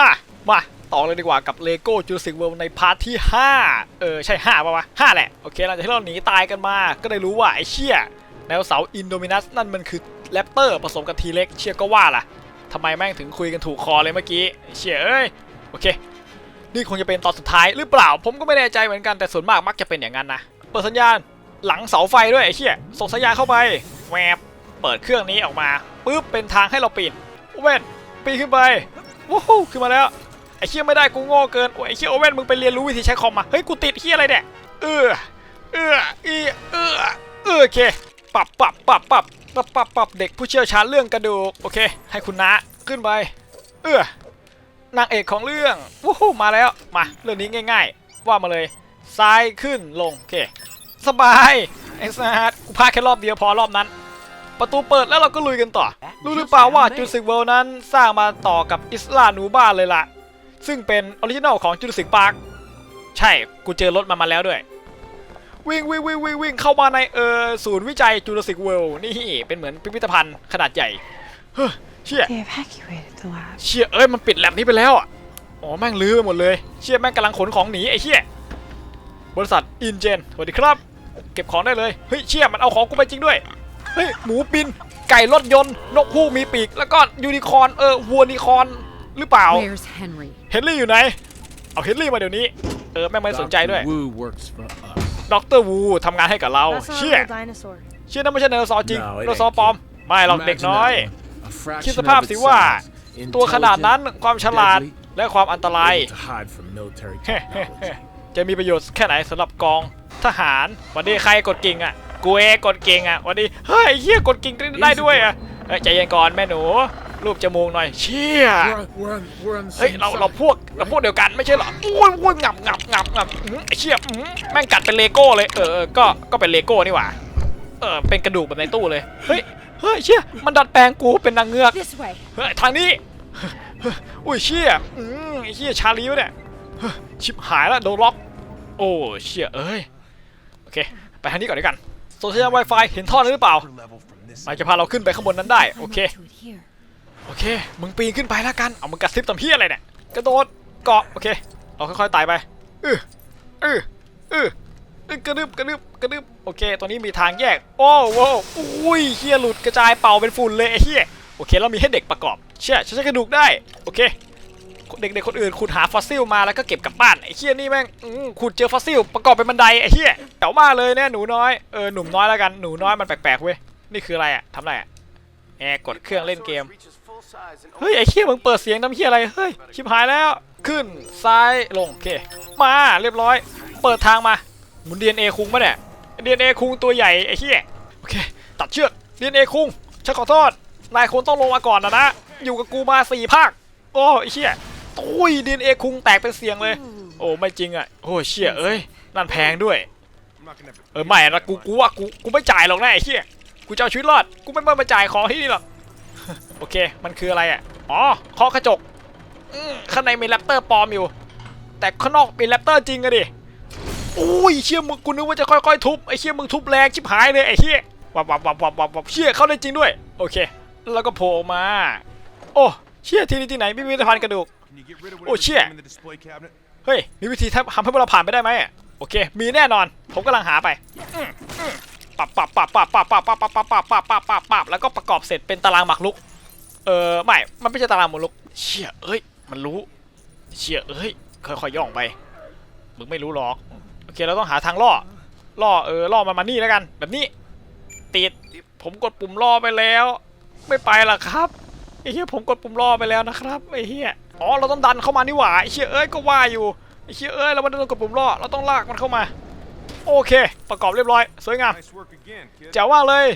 อะ มาต่อเลยดีกว่ากับ LEGO Jurassic World ในพาร์ทที่ 5 เออ ใช่ 5ป่าวะ5แหละ โอเคหลังจากที่เราหนีตายกันมา ก็ได้รู้ว่าไอ้เชี่ยไดโนเสาอินโดมินัสนั่นมันคือแรปเตอร์ผสมกับทีเล็กเชี่ยก็ว่าล่ะทำไมแม่งถึงคุยกันถูกคอเลยเมื่อกี้เชี่ยเอ้ย โอเค นี่คงจะเป็นตอนสุดท้ายหรือเปล่า ผมก็ไม่แน่ใจเหมือนกันแต่ส่วนมากมักจะเป็นอย่างนั้นนะเปิดสัญญาณหลังเสาไฟด้วยไอ้เชี่ยส่งสัญญาณเข้าไปแวบเปิดเครื่องนี้ออกมาปุ๊บเป็นทางให้เราปีนเว่นปีนขึ้นไป วู้ฮู้ขึ้นมาแล้วไอ้เชี่ยไม่ได้กูโง่เกินโอ้ยไอ้เชี่ยโอเว่นมึงไปเรียนรู้วิธีใช้คอมมาเฮ้ยกูติดเฮียอะไรเนี่ยเออเอออีเออเออโอเคปรับปรับปรับปรับปรับปรับปรับเด็กผู้เชี่ยวชาญเรื่องกระดูกโอเค ให้คุณน้าขึ้นไปเออนางเอกของเรื่องวู้ฮู้มาแล้วมาเรื่องนี้ง่าย ๆ ว่ามาเลยซ้ายขึ้นลงโอเคสบายไอ้สัสกูพาแค่รอบเดียวพอรอบนั้น ประตูเปิดแล้วเราก็ลุยกันต่อ รู้หรือเปล่าว่าจูสิกเวิลด์นั้นสร้างมาต่อกับอิสลานูบ้าเลยล่ะ ซึ่งเป็นออริจินัลของจูสิกพาร์คใช่ กูเจอรถมามาแล้วด้วย วิ่งวิ่งวิ่งวิ่งวิ่งเข้ามาในเออศูนย์วิจัยจูราสสิกเวิลด์นี่เป็นเหมือนพิพิธภัณฑ์ขนาดใหญ่ เฮ้ยเชี่ย They evacuated the lab. เชี่ยเอ้ยมันปิดแลบนี้ไปแล้วอะอ๋อแม่งลื้อไปหมดเลย เชี่ยแม่งกำลังขนของหนีไอ้เชี่ยบริษัทอินเจนสวัสดีครับ เก็บของได้เลย เฮ้ยเชี่ยมันเอาของกูไปจริงด้วย เฮ้ยหมูบิน ไก่รถยนต์ นกฮูกมีปีก แล้วก็ยูนิคอร์นเออวัวนิคอร์นหรือเปล่า Where's Henry? เฮนรี่อยู่ไหน เอาเฮนรี่มาเดี๋ยวนี้ เออแม่งไม่สนใจด้วย Dr. Wu works for us. ด็อกเตอร์วูทำงานให้กับเรา That's not เชี่ย a real dinosaur. เชี่ยนั่นไม่ใช่ไดโนเสาร์จริง No, it ไดโนเสาร์ปลอม ไม่หรอก Imagine เด็กน้อย that one. A fraction คิดสภาพ of สิ its ว่า size, ตัวขนาดนั้น intelligent, ความฉลาด deadly, และความอันตราย able to hide from military technology. จะมีประโยชน์แค่ไหนสำหรับกองทหารวันนี้ใครกดกิ่งอะ กูเอกดเก่งอะวันนี้เฮ้ยเฮียกดเก่งได้ด้วยอะเฮ้ยใจเย็นก่อนแม่หนูรูปจมูกหน่อยเชี่ยเฮ้ยเราเราพวกเราพวกเดียวกันไม่ใช่เหรออ้วนอ้วนงับงับงับงับเชี่ยแม่งกัดเป็นเลโก้เลยเออก็ก็เป็นเลโก้นี่หว่าเออเป็นกระดูกแบบในตู้เลยเฮ้ยเฮ้ยเชี่ยมันดัดแปลงกูเป็นนางเงือกเฮ้ยทางนี้อุ้ยเชี่ยอืมเชี่ยชาลีวะเนี่ยชิบหายแล้วโดนล็อก โอ้เชี่ยเอ้ยโอเคไปทางนี้ก่อนดีกัน โซเชียลไวไฟเห็นท่อนั้นหรือเปล่ามันจะพาเราขึ้นไปข้างบนนั้นได้โอเคโอเค มึงปีนขึ้นไปแล้วกันเอามึงกระซิบตำเพี้ยอะไรเนี่ยกระโดดเกาะโอเค เราค่อยๆไต่ไปอืออืออืออื้อกระดึบกระดึบกระดึบโอเค ตัวนี้มีทางแยก โอ้โหอุ้ยเฮียหลุดกระจายเป่าเป็นฝุ่นเลยเฮียโอเค เรามีให้เด็กประกอบ เชี่ยฉันใช้กระดูกได้ โอเค เด็กๆคนอื่นขุดหาฟอสซิลมาแล้วก็เก็บกลับบ้านไอ้เฮียนี่แม่งขุดเจอฟอสซิลประกอบเป็นบันไดไอ้เฮียแถวมาเลยเนี่ยหนูน้อยเออหนุ่มน้อยแล้วกันหนูน้อยมันแปลกๆเว้ยนี่คืออะไรอะทำอะไรอะแอร์กดเครื่องเล่นเกมเฮ้ยไอ้เฮียมึงเปิดเสียงน้ำเฮียอะไรเฮ้ยชิบหายแล้วขึ้นซ้ายลงโอเคมาเรียบร้อย เปิดทางมาหมุน DNA คุงปะเนี่ย DNA คุงตัวใหญ่ไอ้เฮียโอเคตัดเชือก DNA คุงฉันขอโทษนายคนต้องลงมาก่อนนะนะอยู่กับกูมาสี่ภาค โอ้ไอ้เฮีย ตุย DNA คุงแตกเป็นเสียงเลย โอ้ไม่จริงอะโอ้เชี่ยเอ้ยนั่นแพงด้วย เออไม่นะกูกูว่ากูกูไม่จ่ายหรอกนะไอ้เฮียกูจะเอาชีวิตรอดกูไม่มาจ่ายของที่นี่หรอกโอเค มันคืออะไรอะอ๋อเคาะกระจกอืมข้างในมีแรปเตอร์ปลอมอยู่ แต่ข้างนอกเป็นแรปเตอร์จริงอะดิอุ้ยเชี่ยมึงกูนึกว่าจะค่อยๆทุบไอ้เชี่ยมึงทุบแรงชิบหายเลยไอ้เชี่ยวับวับวับวับวับวับเชี่ยเข้าได้จริงด้วย โอเค แล้วก็โผล่ออกมา โอ้ เชี่ยที่นี่ที่ไหนพิพิธภัณฑ์กระดูก Oh shit. shit! เฮ้ยมีวิธีทำทำให้พวกเราผ่านไปได้ไหมอะโอเค มีแน่นอน ผมกำลังหาไปอืมอืมปับปับปับปับปับปับปับปับปับปับปับปับปับปับแล้วก็ประกอบเสร็จเป็นตารางหมากรุก เออไม่ มันไม่ใช่ตารางหมากรุก เชี่ยเอ้ย มันรู้ เชี่ยเอ้ยค่อยๆย่องไปมึงไม่รู้หรอก โอเคเราต้องหาทางล่อ ล่อเออล่อมันมานี่แล้วกัน แบบนี้ ติด ผมกดปุ่มล่อไปแล้ว ไม่ไปละครับ ไอ้เหี้ยผมกดปุ่มล่อไปแล้วนะครับไอ้เหี้ยอ๋อเราต้องดันเข้ามานี่หว่าไอ้เหี้ยเอ้ยก็ว่าอยู่ไอ้เหี้ยเอ้ยเราไม่ได้ต้องกดปุ่มล่อเราต้องลากมันเข้ามา โอเค ประกอบเรียบร้อย สวยงาม Nice work again, kid. แจ๋วว่าเลย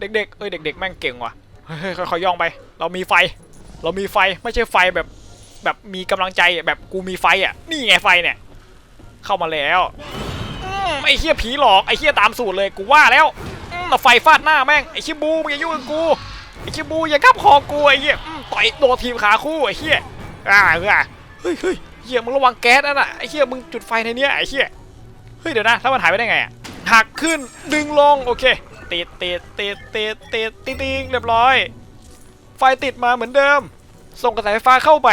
เด็กๆเอ้ยเด็ก ๆ แม่งเก่งว่ะเฮ้ยค่อยๆย่องไป เรามีไฟ เรามีไฟไม่ใช่ไฟแบบแบบมีกำลังใจอะแบบกูมีไฟอะนี่ไงไฟเนี่ย เข้ามาแล้วอืมไอ้เหี้ยผีหลอกไอ้เหี้ยตามสูตรเลยกูว่าแล้วอืมเอาไฟฟาดหน้าแม่งไอ้เหี้ยบูมึงอย่ายุ่งกับกู ไอ้เหี้ยบูอย่ากับคอกูไอ้เหี้ยต่อยโดนทีมขาคู่ไอ้เหี้ยอ่าเฮ้ยเฮ้ยเหี้ยมึงระวังแก๊สนั่นน่ะไอ้เหี้ยมึงจุดไฟในเนี้ยไอ้เหี้ยเฮ้ยเดี๋ยวนะแล้วมันหายไปได้ไงอะหักขึ้นดึงลงโอเคติดติดติดติดติดติดติดเรียบร้อย ไฟติดมาเหมือนเดิม ส่งกระแสไฟฟ้าเข้าไป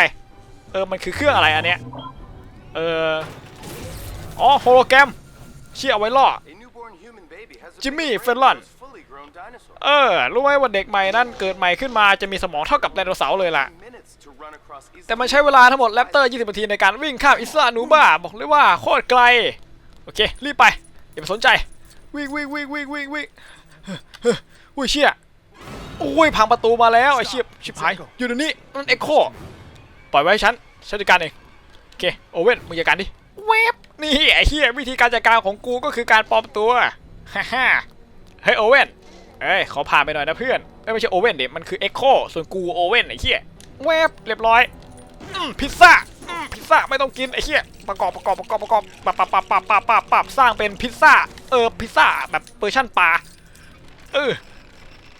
เออมันคือเครื่องอะไรอันเนี้ยเอออ๋อโฮโลแกรมเชี่ยเอาไว้ล่อ A newborn human baby has a Jimmy big brain เออ รู้ไหมว่าเด็กใหม่นั่นเกิดใหม่ขึ้นมาจะมีสมองเท่ากับไดโนเสาร์เลยล่ะ แต่มันใช้เวลาทั้งหมดแรปเตอร์ 20 นาทีในการวิ่งข้ามอิสรานูบ้าบอกเลยว่าโคตรไกล โอเค รีบไป อย่าไปสนใจ วิ่งวิ่งวิ่งวิ่งวิ่งวิ่งอุ้ยเชี่ยอุ้ยพังประตูมาแล้วไอ้เชี่ยชิบหาย อยู่ตรงนี้มันเอ็กโคปล่อยไว้ให้ฉันฉันจัดการเองโอเคโอเว่นมึงจัดการดิเวบนี่ไอ้เหี้ยวิธีการจัดการของกูก็คือการปลอมตัวฮ่าฮ่าเฮ้ยโอเว่น เอ้ยขอผ่านไปหน่อยนะเพื่อนเอ้ยไม่ใช่โอเว่นเด็มันคือเอ็กโคส่วนกูโอเว่นไอ้เหี้ยเวบเรียบร้อยอืมพิซซ่าอืมพิซซ่าไม่ต้องกินไอ้เหี้ยประกอบประกอบประกอบประกอบปับปับปับปับปับปับปับสร้างเป็นพิซซ่าเออพิซซ่าแบบเวอร์ชั่นปลาเออ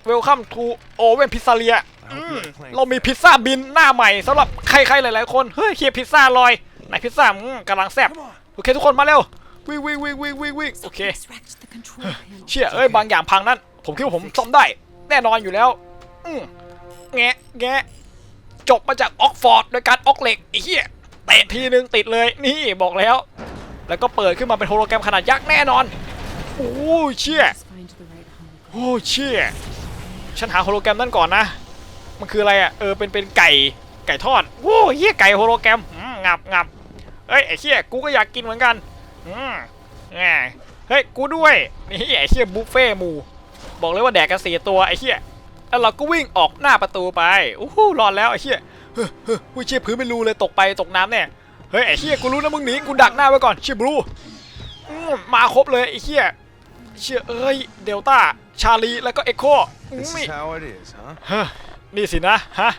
เวลคัมทูโอเว่นพิซซ่าเลียอืมเรามีพิซซ่าบินหน้าใหม่สำหรับใครๆหลายๆคนเฮ้ยเคียพิซซ่าลอยไหนพิซซ่าอืมกำลังแซ่บโอเคทุกคนมาเร็ววิ่งวิ่งวิ่งวิ่งวิ่งวิ่งโอเค Extract the control panel. เชี่ยเอ้ยบางอย่างพังนั่น ผมคิดว่าผมซ่อมได้ แน่นอนอยู่แล้ว อืมแงะแงะจบมาจากออกฟอร์ดโดยการออกเหล็กไอ้เหี้ยเตะทีนึงติดเลยนี่บอกแล้ว แล้วก็เปิดขึ้นมาเป็นโฮโลแกรมขนาดยักษ์แน่นอนโอ้เชี่ยโอ้เชี่ยฉันหาโฮโลแกรมนั่นก่อนนะ มันคืออะไรอะเออเป็นเป็นไก่ไก่ทอดโอ้เฮียไก่โฮโลแกรมงับงับเอ้ยไอ้เฮียกูก็อยากกินเหมือนกันอืมแหมเฮ้ยกูด้วยนี่ไอ้เฮียบุฟเฟ่หมู บอกเลยว่าแดกกันสี่ตัวไอ้เฮียแล้วเราก็วิ่งออกหน้าประตูไปโอ้โหรอดแล้วไอ้เฮียเฮ้ยเฮ้ยอุ้ยเชี่ยพื้นไม่รูเลยตกไปตกน้ำเนี่ยเฮ้ยไอ้เฮียกูรู้นะมึงหนีกูดักหน้าไว้ก่อนเชี่ยบลูอืมมาครบเลยไอ้เฮียเชี่ยเอ้ยเดลต้าชาลีแล้วก็เอ็กโค This นี่ is how it is, huh? เฮ้ยนี่สินะฮะ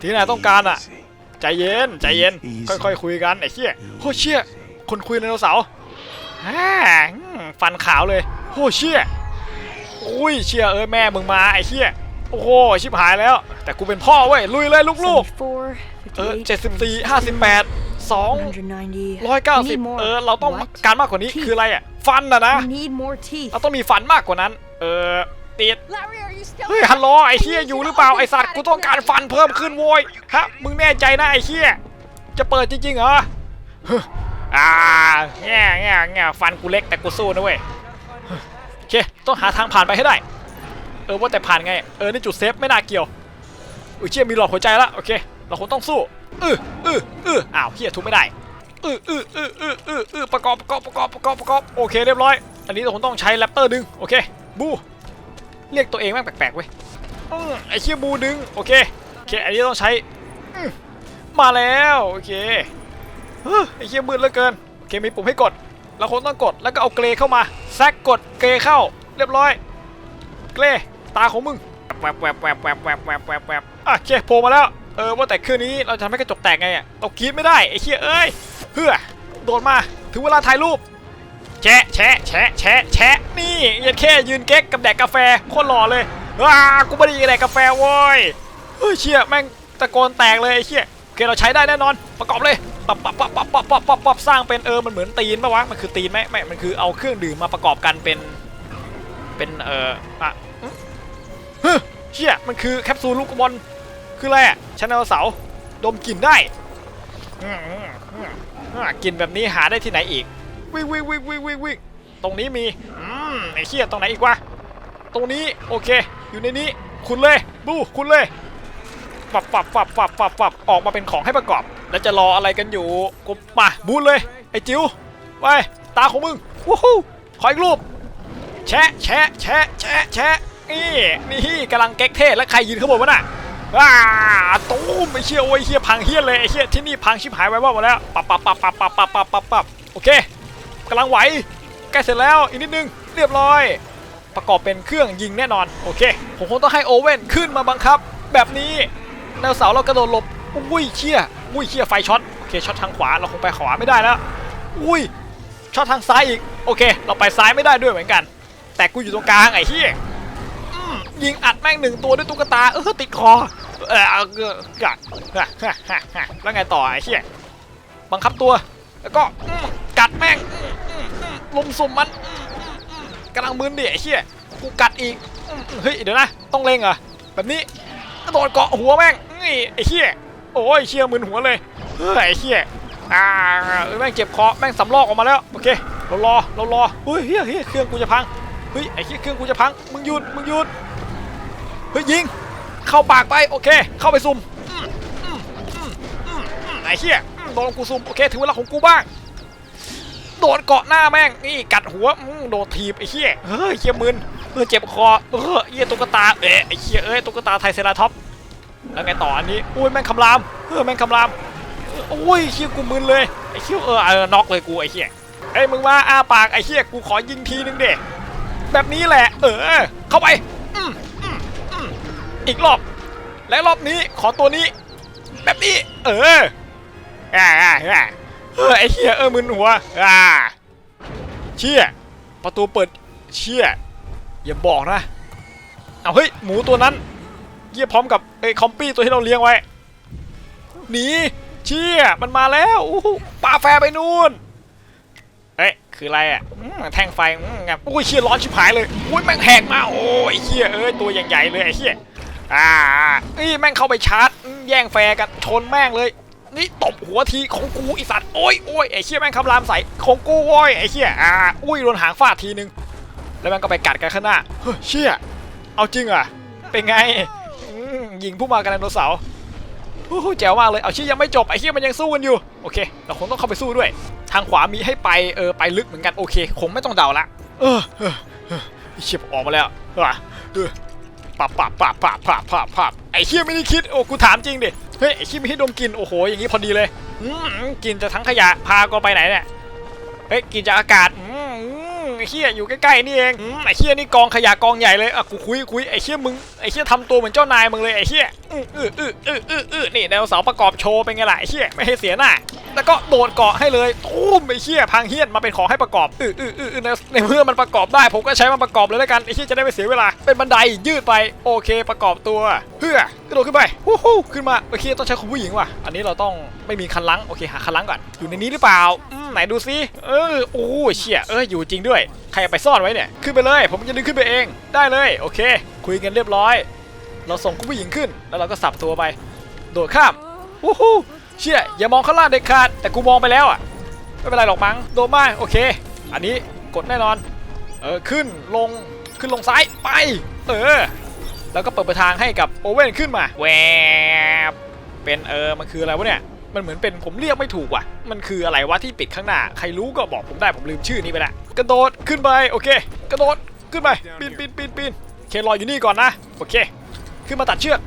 ที่นายต้องการอะ Easy. ใจเย็นใจเย็น Easy ค่อยๆคุยกันไอ้เชี่ยโหเชี่ยคนคุยไดโนเสาร์ฮ่าอืมฟันขาวเลยโหเชี่ย อุ้ยเชี่ยเอ้ยแม่มึงมาไอ้เชี่ยโอ้โหชิบหายแล้ว แต่กูเป็นพ่อเว้ยลุยเลยลูก 74, ๆเออ 58, เจ็ดสิบสี่ห้าสิบแปดสอง 190. ร้อยเก้า We สิบ need more. เออเราต้อง What? การมากกว่านี้ Teeth. คืออะไรอะฟันนะนะ We need more teeth. เราต้องมีฟันมากกว่านั้น เออติด Larry, are you still เฮ้ยฮัลโหลไอ้เฮียอยู่หรือเปล่าไอ้สัตว์กูต้องการฟันเพิ่มขึ้นโว้ยฮะมึงแน่ใจนะไอ้เฮียจะเปิดจริงๆเหรอเฮ้ยอ่าแง่แง่แง่ฟันกูเล็กแต่กูสู้นะเว้ยเฮ้ยโอ เค ต้องหาทางผ่านไปให้ได้ เออว่าแต่ผ่านไง เออนี่จุดเซฟไม่น่าเกี่ยว อุ้ยเชี่ยมีหลอดหัวใจล้วโอเค เราคงต้องสู้เออเออเอออ้าวเฮียทุบไม่ได้เออเออเออเออเออเออประกอบประกอบประกอบประกอบประกอบโอเคเรียบร้อย อันนี้เราคงต้องใช้แรปเตอร์ดึงโอเค บู เรียกตัวเองแม่งแปลกๆเว้ยไอเชี่ยบูดึงโอเคโอเค อันนี้ต้องใช้มาแล้วโอเคเฮ้ยไอเชี่ยมืดเหลือเกินโอเคมีปุ่มให้กดเราคงต้องกดแล้วก็เอาเกรเข้ามา แซกกดเกรเข้า เรียบร้อย เกรตาของมึงแวบแวบแวบแวบแวบแวบแวบแวบอะโอเคโผล่มาแล้ว เออว่าแต่คืนนี้เราจะทำให้กระจกแตกไงอะเรากรีดไม่ได้ไอ้เชี่ยเอ้ยเพื่อโดดมาถึงเวลาถ่ายรูปแชะแชะแชะแชะแชะนี่ยันแค่ยืนเก๊กกับแดกกาแฟโคตรหล่อเลยว้ากูไม่ได้แดกกาแฟโว้ยเฮ้ยเชี่ยแม่งตะโกนแตกเลยไอ้เชี่ยโอเคเราใช้ได้แน่นอนประกอบเลย ปับปับปับปับปับปับปับปับสร้างเป็นเออมันเหมือนตีนปะวะมันคือตีนไหมไม่มันคือเอาเครื่องดื่มมาประกอบกันเป็นเป็นเอออะอื้อเฮ้ยเชี่ยมันคือแคปซูลลูกบอลคืออะไรอะชาแนลเสาดมกลิ่นได้กลิ่นแบบนี้หาได้ที่ไหนอีกวิ่งวิ่งวิ่งวิ่งวิ่งวิ่งตรงนี้มีอืมไอ้เหี้ยตรงไหนอีกวะตรงนี้โอเค อยู่ในนี้คุณเลยบูคุณเลยปับปับปับปับปับปับออกมาเป็นของให้ประกอบ แล้วจะรออะไรกันอยู่กูมาบูนเลยไอ้จิ๋วไปตาของมึงวู้ฮู้ขออีกรูปแชะแชะแชะแชะแชะนี่นี่กำลังเก๊กเท่แล้วใครยืนข้างบนวะน่ะว้าตูมไอ้เชี่ยโอ้ยเชี่ยพังเฮียเลยไอ้เชี่ยที่นี่พังชิบหายไว้ว่าหมดแล้วปับปับปับปับปับปับปับปับปับโอเคกำลังไหวใกล้เสร็จแล้วอีกนิดนึงเรียบร้อย ประกอบเป็นเครื่องยิงแน่นอนโอเค ผมคงต้องให้โอเว่นขึ้นมาบังคับ แบบนี้แนวเสาเรากระโดดหลบอุ้ยเชี่ย อุ้ยเชี่ยไฟช็อตโอเคช็อตทางขวาเราคงไปขวาไม่ได้แล้ว อุ้ยช็อตทางซ้ายอีกโอเค เราไปซ้ายไม่ได้ด้วยเหมือนกัน แต่กูอยู่ตรงกลางไอ้เหี้ยยิงอัดแม่งหนึ่งตัวด้วยตุ๊กตาเออติดคอเออเอาเอกัดแล้วไงต่อไอ้เหี้ยบังคับตัว แล้วก็กัดแม่งลุมสุ่มมันกำลังมึนดิไอ้เหี้ยกูกัดอีกเฮ้ยเดี๋ยวนะต้องเล็งเหรอแบบนี้กระโดดเกาะหัวแม่งไอ้เหี้ย โอ้ยเชี่ยมึนหัวเลยเฮ้ยไอ้เชี่ยอ่าแม่งเจ็บคอแม่งสำลอกออกมาแล้วโอเคเรารอเรารอเฮ้ยเฮียเฮียเครื่องกูจะพังเฮ้ยไอ้เฮียเครื่องกูจะพังมึงหยุดมึงหยุดเฮ้ยยิงเข้าปากไปโอเค เข้าไปซุ่มไอ้เฮียโดนกูซุ่มโอเคถึงเวลาของกูบ้างโดนเกาะหน้าแม่งนี่กัดหัวโดนทีบไอ้เหี้ยเฮ้ยเหี้ยมึนเออเจ็บคอเออเหี้ยตุ๊กตาเอ๊ะไอ้เหี้ยเอ้ยตุ๊กตาไทเซราท็อป แล้วไงต่ออันนี้อุ้ยแม่งคำรามเออแม่งคำรามโอ้ยเหี้ยกูมึนเลยไอ้เหี้ยเออเออน็อกเลยกูไอ้เหี้ยเอ้ยมึงมาอ้าปากไอ้เหี้ยกูขอยิงทีนึงเด็แบบนี้แหละ เออ เข้าไปอืมอืมอืมอีกรอบ และรอบนี้ขอตัวนี้ แบบนี้ เอออ่าอ่าอ่าเออไอ้เหี้ยเออมึนหัวอ่าเชี่ยประตูเปิดเชี่ยอย่าบอกนะเอาเฮ้ยหมูตัวนั้น ยี่ยพร้อมกับไอ้คอมปี้ตัวที่เราเลี้ยงไว้หนีเชี่ยมันมาแล้วอู้หูปาแฟไปนู่นเอ้ยคืออะไรอะแท่งไฟอืมงับอุ้ยเชี่ยร้อนชิบหายเลยอุ้ยแม่งแหกมาโอ้ยเชี่ยเอ้ยตัวใหญ่เลยไอ้เชี่ยอ่าเอ้ยแม่งเข้าไปชาร์จแย่งแฟกันชนแม่งเลยนี่ตบหัวทีของกูไอสัตว์โอ้ยโอ้ยไอเชี่ยแม่งคำรามใส่ของกูโอ้ยไอเชี่ยอ่าอุ้ยโดนหางฟาดทีนึงแล้วแม่งก็ไปกัดกันข้างหน้าเฮ้ยเชี่ยเอาจริงอะเป็นไง ยิงผู้มากันไดโนเสาร์โอ้โหแจ๋วมากเลย เอาชี่ยยังไม่จบไอเชี่ยมันยังสู้กันอยู่ โอเค เราคงต้องเข้าไปสู้ด้วย ทางขวามีให้ไป เออ ไปลึกเหมือนกัน โอเค คงไม่ต้องเดาละ เออเออเออไอ้เชี่ยออกมาแล้วว่ะปับปับปับปับปับปับปับไอ้เชี่ยไม่ได้คิด โอ้ กูถามจริงดิ เฮ้ย ไอ้เชี่ยไม่ให้ดมกลิน โอ้โห อย่างนี้พอดีเลยอืมกินจะทั้งขยะ พาก็ไปไหนเนี่ย เฮ้ย กินจากอากาศ เชี่ยอยู่ใกล้ๆนี่เองอืมไอ้เชี่ยนี่กองขยะกองใหญ่เลยอะกูคุยคุยไอ้เชี่ยมึงไอ้เชี่ยทำตัวเหมือนเจ้านายมึงเลยไอ้เชี่ยอืออืออืออืออืออือนี่ไดโนเสาร์ประกอบโชว์เป็นไงล่ะเชี่ยไม่ให้เสียหน้าแล้วก็โดดเกาะให้เลยทุ่มไอ้เชี่ยพังเฮี้ยนมาเป็นของให้ประกอบอืออืออืออในในเมื่อมันประกอบได้ ผมก็ใช้มันประกอบเลยแล้วกันไอ้เชี่ยจะได้ไม่เสียเวลา เป็นบันไดยืดไปโอเคประกอบตัวเพื่อกระโดดขึ้นไปวู้ฮู้ขึ้นมาโอเคต้องใช้คุณผู้หญิงว่ะอันนี้เราต้องไม่มีคันลังโอเคหาคันลังก่อนอยู่ในนี้หรือเปล่าอืมไหนดูซิเออโอ้เชี่ยเอออยู่จริงด้วย ใครไปซ่อนไว้เนี่ยขึ้นไปเลย ผมจะดึงขึ้นไปเอง ได้เลยโอเค คุยกันเรียบร้อย เราส่งคุณผู้หญิงขึ้น แล้วเราก็สับตัวไป โดดข้ามวู้ฮู้เชี่ยอย่ามองข้างล่างเด็ดขาด แต่กูมองไปแล้วอะ ไม่เป็นไรหรอกมั้งโดนมาโอเค อันนี้กดแน่นอน เออขึ้นลงขึ้นลงซ้ายไป เออ แล้วก็เปิดประทางให้กับโอเว่นขึ้นมาแวบเป็นเออมันคืออะไรวะเนี่ยมันเหมือนเป็นผมเรียกไม่ถูกว่ะ มันคืออะไรวะที่ปิดข้างหน้า ใครรู้ก็บอกผมได้ผมลืมชื่อนี้ไปละกระโดดขึ้นไปโอเค กระโดดขึ้นไปปีนปีนปีนปีนโอเครอยอยู่นี่ก่อนนะโอเค ขึ้นมาตัดเชือก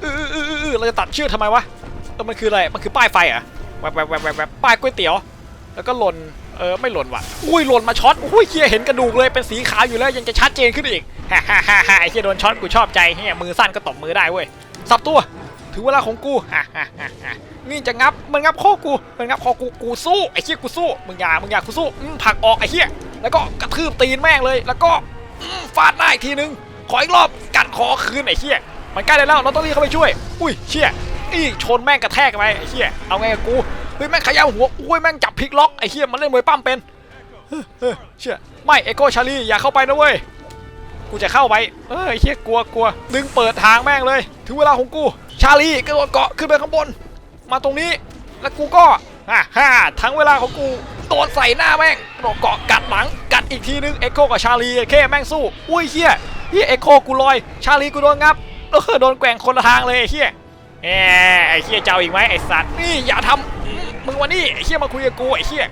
เออเออเออเออเราจะตัดเชือกทำไมวะเออมันคืออะไรมันคือป้ายไฟอะแวบแวบแวบแวบแวป้ายก๋วยเตี๋ยว แล้วก็หล่นเออไม่หล่นว่ะอุ้ยหล่นมาช็อตอุ้ยเฮียเห็นกระดูกเลยเป็นสีขาวอยู่แล้วยังจะชัดเจนขึ้นอีกฮ่าฮ่าฮ่าฮ่าไอ้เฮียโดนช็อตกูชอบใจเฮียมือสั้นก็ตบมือได้เว้ยสับตัวถึงเวลาของกูฮ่าฮ่าฮ่าฮ่านี่จะงับมันงับคอกูมันงับคอกูกูสู้ไอ้เฮียกูสู้มึงอย่ามึงอย่ากูสู้อืมผลักออกไอ้เฮียแล้วก็กระทืบตีนแม่งเลย แล้วก็ฟาดหน้าอีกทีนึง ขออีกรอบกัดคอคืนไอ้เฮียมันใกล้ได้แล้วเราต้องรีบเข้าไปช่วย อุ้ยเชี่ยอีชนแม่งกระแทกไปไอ้เฮียเอาไงกับกูเฮ้ยแม่งขย้าหัวอุ้ยแม่งจับพลิกล็อกไอ้เฮียมันเล่นมวยปั้มเป็นเฮ้ยเชี่ยไม่เอโกชาลีอย่าเข้าไปนะเว้ยกูจะเข้าไปเอ้ยเฮียกลัวกลัวดึงเปิดทางแม่งเลย ถึงเวลาของกู ชาลีกระโดดเกาะขึ้นไปข้างบน มาตรงนี้แล้วกูก็ฮ่าฮ่าทั้งเวลาของกูโดนใส่หน้าแม่งกระโดดเกาะกัดหลังกัดอีกทีนึงเอ็กโคกับชาลีแค่แม่งสู้ อุ้ยเฮีย เฮียเอ็กโคกูลอย ชาลีกูโดนงับเออโดนแกว่งคนละทางเลยไอ้เฮียแหมไอ้เฮียเจ้าอีกไหมไอ้สัตว์นี่อย่าทำมึงวันนี้ไอ้เฮียมาคุยกับกูไอ้เฮีย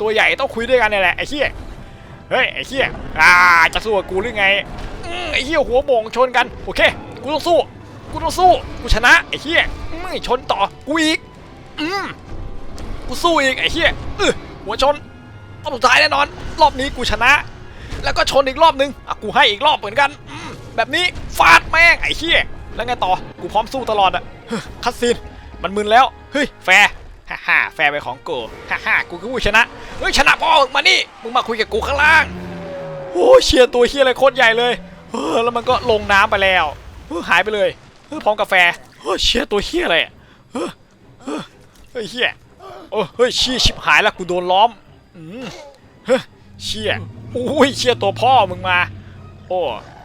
ตัวใหญ่ต้องคุยด้วยกันนี่แหละไอ้เหี้ยเฮ้ยไอ้เหี้ยอ่าจะสู้กับกูหรือไงอืมไอ้เหี้ยหัวโมงชนกันโอเคกูต้องสู้กูต้องสู้กูชนะไอ้เหี้ยไม่ชนต่อกูอีกอืมกูสู้อีกไอ้เหี้ยเออหัวชนรอบสุดท้ายแน่นอน รอบนี้กูชนะ แล้วก็ชนอีกรอบนึงอะกูให้อีกรอบเหมือนกัน แบบนี้ฟาดแม่งไอ้เหี้ยแล้วไงต่อกูพร้อมสู้ตลอดอะคัดซีนมันมึนแล้วเฮ้ยแฟร์ฮ่าฮ่าแฟร์ไปของกูฮ่าฮ่ากูคือผู้ชนะเฮ้ยชนะพ่อมึงมานี่มึงมาคุยกับกูข้างล่างโอ้เชียร์ตัวเชียร์อะไรโคตรใหญ่เลยเออแล้วมันก็ลงน้ำไปแล้วเออหายไปเลยเออพร้อมกาแฟเฮ้ยเชียร์ตัวเชียร์อะไรเออเออเฮ้ยเฮียโอ้เฮ้ยชียชิบหายแล้วกูโดนล้อมอืมเฮ้ย เชี่ยอุ้ยเชี่ยตัวพ่อมึงมา โอ้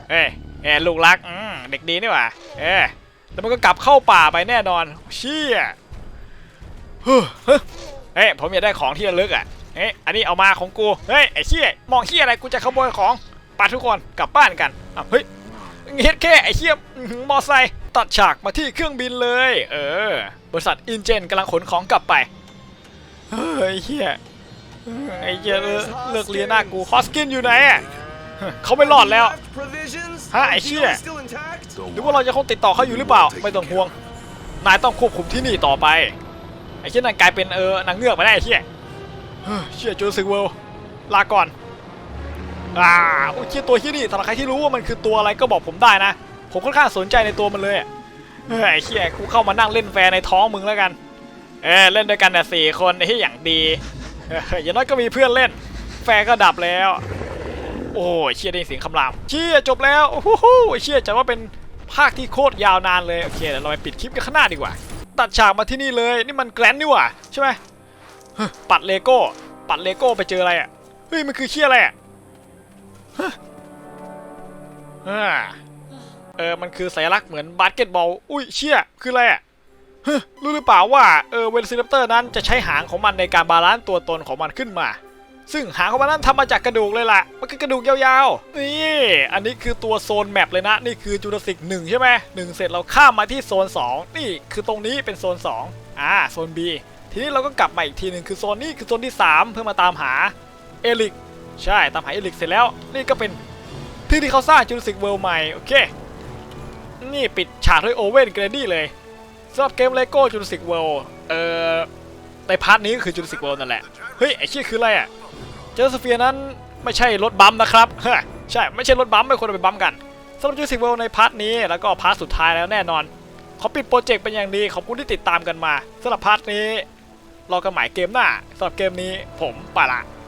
เอ้ยเอ้ยลูกรักอืมเด็กดีนี่หว่าเอ้ยแล้วมันก็กลับเข้าป่าไปแน่นอน เชี่ยเฮ้ยผมอยากได้ของที่ระลึกอะเฮ้ยอันนี้เอามาของกูเฮ้ยไอ้เชี่ยมองเชี่ยอะไรกูจะขโมยของไปทุกคนกลับบ้านกันอะเฮ้ยเฮ็ดแค่ไอ้เชี่ยมอไซค์ตัดฉากมาที่เครื่องบินเลย เออบริษัทอินเจนกำลังขนของกลับไปเฮ้ยเชี่ย ไอ้เชี่ยเลิกเลิกเรียนหน้ากูฮอสกินอยู่ไหนอะเฮ้ยเขาไม่รอดแล้วฮะไอ้เชี่ยหรือว่าเราจะคงติดต่อเขาอยู่หรือเปล่า ไม่ต้องห่วง นายต้องควบคุมที่นี่ต่อไป ไอ้เชี่ยนั่นกลายเป็นเออนางเงือกไปได้ไอ้เชี่ยเฮ้ยเชี่ยจูสึกเวิลด์ลาก่อนอ่าโอ้ยเชี่ยตัวเชี่ยนี่สำหรับใครที่รู้ว่ามันคือตัวอะไรก็บอกผมได้นะ ผมค่อนข้างสนใจในตัวมันเลยอะเฮ้ยไอ้เชี่ยกูเข้ามานั่งเล่นแฟร์ในท้องมึงแล้วกัน เออเล่นด้วยกันน่ะสี่คนไอ้ที่อย่างดีเอย่างน้อยก็มีเพื่อนเล่น แฟร์ก็ดับแล้ว โอ้ยเชี่ยได้เสียงคำรามเชี่ยจบแล้วโอ้โหเชี่ยจะว่าเป็นภาคที่โคตรยาวนานเลยโอเคเดี๋ยวเราไปปิดคลิปกันข้างหน้าดีกว่า ตัดฉากมาที่นี่เลยนี่มันแกรนด์นี่หว่าใช่ไหมปัดเลโก้ปัดเลโก้ไปเจออะไรอะเฮ้ยมันคือเชี่ยอะไรอะเออมันคือสัญลักษณ์เหมือนบาสเกตบอลอุ้ยเชี่ยคืออะไรอะ รู้หรือเปล่าว่าเออเวนซิเลปเตอร์นั้นจะใช้หางของมันในการบาลานซ์ตัวตนของมันขึ้นมา ซึ่งหางของมันนั้นทำมาจากกระดูกเลยล่ะ มันคือกระดูกยาวๆ นี่ อันนี้คือตัวโซนแมปเลยนะ นี่คือจูราสสิกหนึ่งใช่ไหมหนึ่งเสร็จเราข้ามมาที่โซน 2 นี่คือตรงนี้เป็นโซน 2 อ่าโซน B ทีนี้เราก็กลับมาอีกทีหนึ่งคือโซนนี้คือโซนที่ 3 เพื่อมาตามหาเอลิก ใช่ตามหาเอลิกเสร็จแล้ว นี่ก็เป็นที่ที่เขาสร้างจูราสสิกเวิลด์ใหม่โอเค นี่ปิดฉากด้วยโอเว่นเกรดี้เลย สำหรับเกมเลโก้จูราสสิกเวิลด์เอ่อในพาร์ทนี้ก็คือจูราสสิกเวิลด์นั่นแหละ เฮ้ย ไอ้ชี่ยคืออะไรอะ เจอสเฟียนั้นไม่ใช่รถบัมนะครับฮใช่ ไม่ใช่รถบัมไม่ควรไปบัมกันสำหรับจูสิกเวลในพาร์ทนี้แล้วก็พาร์ทสุดท้ายแล้วแน่นอนขอปิดโปรเจกต์เป็นอย่างดีขอบคุณที่ติดตามกันมาสำหรับพาร์ทนี้รอกันใหม่เกมหน้าสำหรับเกมนี้ผมไปละ